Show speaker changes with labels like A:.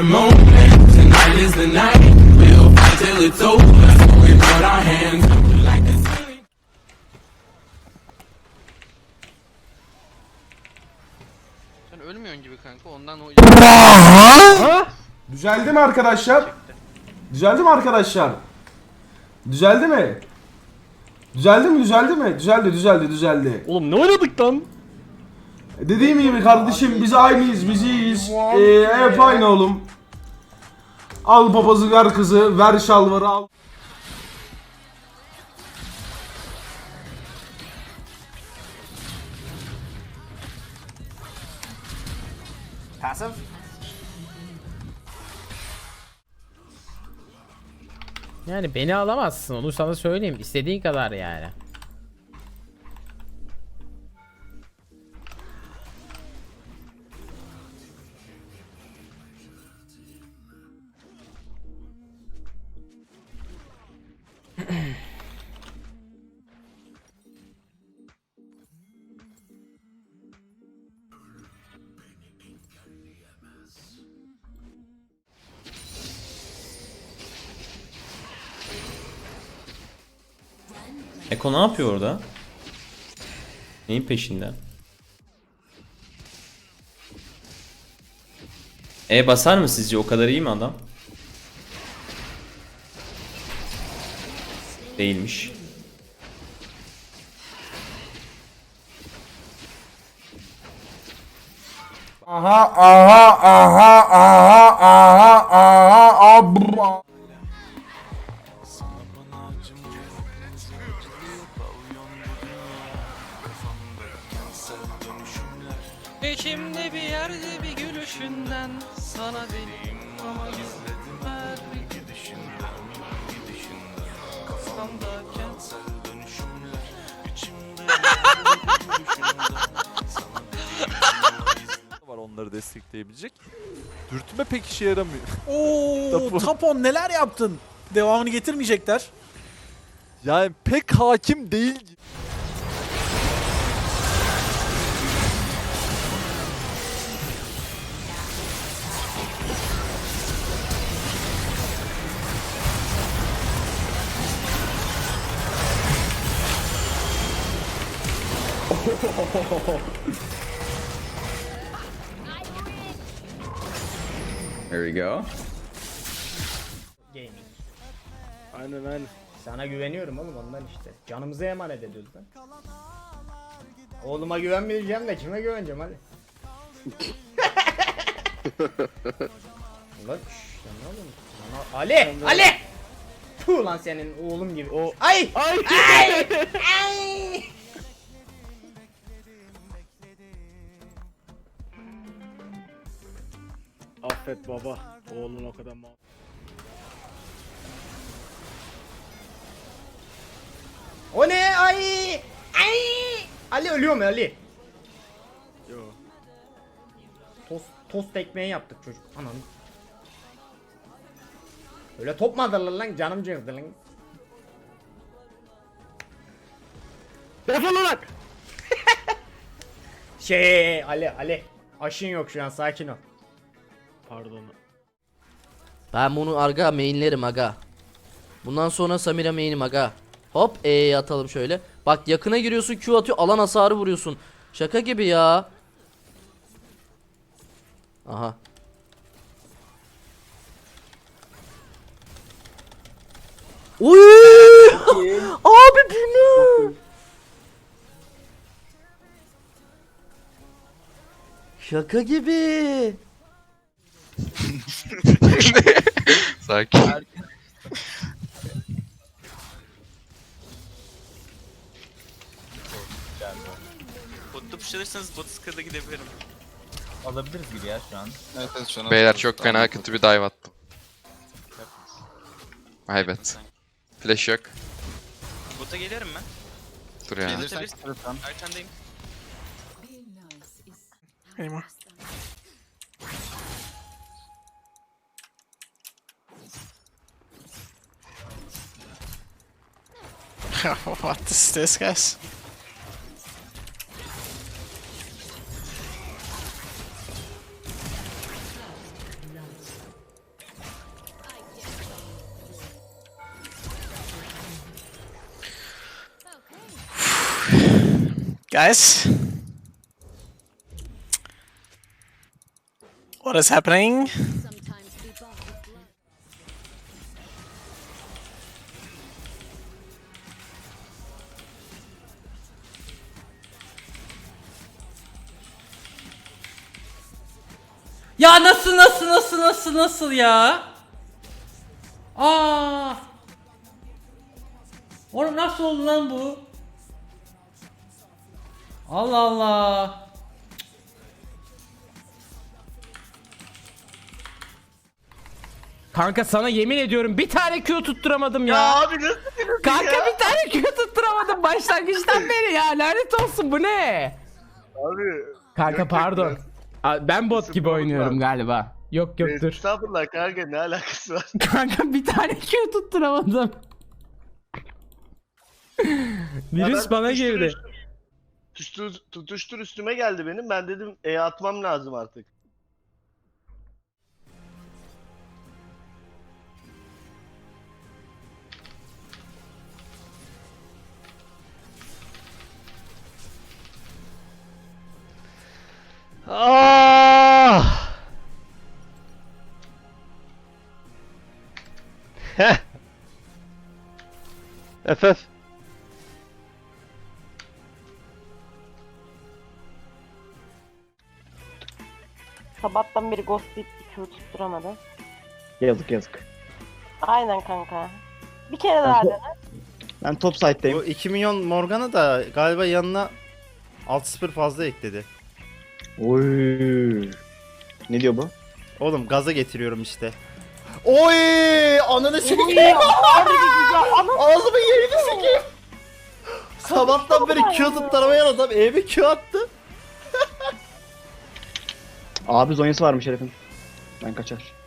A: the moment. Tonight is the night. We'll fight till it's over. So we put our hands up like a ceiling.
B: Sen ölmüyorsun gibi kanka ondan o
C: Düzeldi mi arkadaşlar? Düzeldi mi arkadaşlar? Düzeldi mi? Düzeldi mi? Düzeldi mi? Düzeldi, düzeldi, düzeldi.
D: Oğlum ne oynadık lan?
C: Dediğim gibi kardeşim biz aynıyız, biz iyiyiz. Ee, hep aynı oğlum. Al papazı ver kızı, ver şalvarı al.
E: Passive?
F: Yani beni alamazsın onu sana söyleyeyim. İstediğin kadar yani.
G: Eko ne yapıyor orada? Neyin peşinde? E basar mı sizce? O kadar iyi mi adam? Değilmiş.
C: Aha, aha, aha, aha, aha, aha, abra.
B: İçimde bir yerde bir gülüşünden sana benim ama gizledim her bir gidişinden gidişinden kafamdayken dönüşümler içimde
H: var onları destekleyebilecek. Dürtme pek işe yaramıyor.
E: Oo,
H: Tapu.
E: Tapon neler yaptın? Devamını getirmeyecekler.
H: Yani pek hakim değil.
I: There we go.
F: Gaming.
D: Aynen aynen.
F: Sana güveniyorum oğlum ondan işte. Canımıza emanet ediyoruz lan. Oğluma güvenmeyeceğim de kime güveneceğim hadi. Ulan şşş ne yapıyorsun? Lan o- Ali! Ali! Puh lan senin oğlum gibi. O ay! Ay! Ay! ay!
D: Affet baba. Oğlun o kadar mal.
F: O ne? Ay! Ay! Ali ölüyor mu Ali?
D: Yo.
F: Tost, tost ekmeği yaptık çocuk. Anam. Öyle top mu alırlar lan? Canım cırdı lan.
D: Defol lan!
F: Şey Ali Ali. Aşın yok şu an sakin ol.
D: Pardon.
J: Ben bunu arga mainlerim aga. Bundan sonra Samira main'im aga. Hop E'ye atalım şöyle. Bak yakına giriyorsun Q atıyor alan hasarı vuruyorsun. Şaka gibi ya. Aha. Uy! Abi bu ne? Şaka gibi.
B: Sakin. Botu puşlanırsanız botu skada gidebilirim.
I: Alabiliriz gibi ya şu an.
B: Evet evet şu an
K: Beyler çok fena kötü bir dive attım. Kaybet. Flash yok.
B: Bota gelirim ben.
K: Dur ya.
B: Gelirsen arkandayım.
E: Eyvah. what is this guys?
L: Guys? What is happening?
M: Ya nasıl nasıl nasıl nasıl nasıl ya? Aa! Oğlum nasıl oldu lan bu? Allah Allah.
N: Kanka sana yemin ediyorum bir tane Q tutturamadım ya.
D: Abi nasıl
N: Kanka bir tane Q tutturamadım başlangıçtan beri ya. Lanet olsun bu ne?
D: Abi.
N: Kanka pardon. Aa, Ben bot gibi oynuyorum galiba. Yok yok dur.
D: Estağfurullah kanka ne alakası var?
N: Kanka bir tane Q tutturamadım. Virüs bana girdi.
D: Tutuştur, tutuştur üstüme geldi benim. Ben dedim E atmam lazım artık.
N: Ah! FF.
O: Sabahtan beri ghost bir Q tutturamadı.
D: Yazık yazık.
O: Aynen kanka. Bir kere daha dene.
D: Ben top.
I: Bu 2 milyon Morgana da galiba yanına 6-0 fazla ekledi.
D: Oy. Ne diyor bu?
I: Oğlum gaza getiriyorum işte.
N: Oy! Ananı sikeyim. Ağzımın yerini sikeyim.
I: Sabahtan beri Q tutturamayan adam eve Q attı.
D: Abi zonyası varmış herifin. Ben kaçar.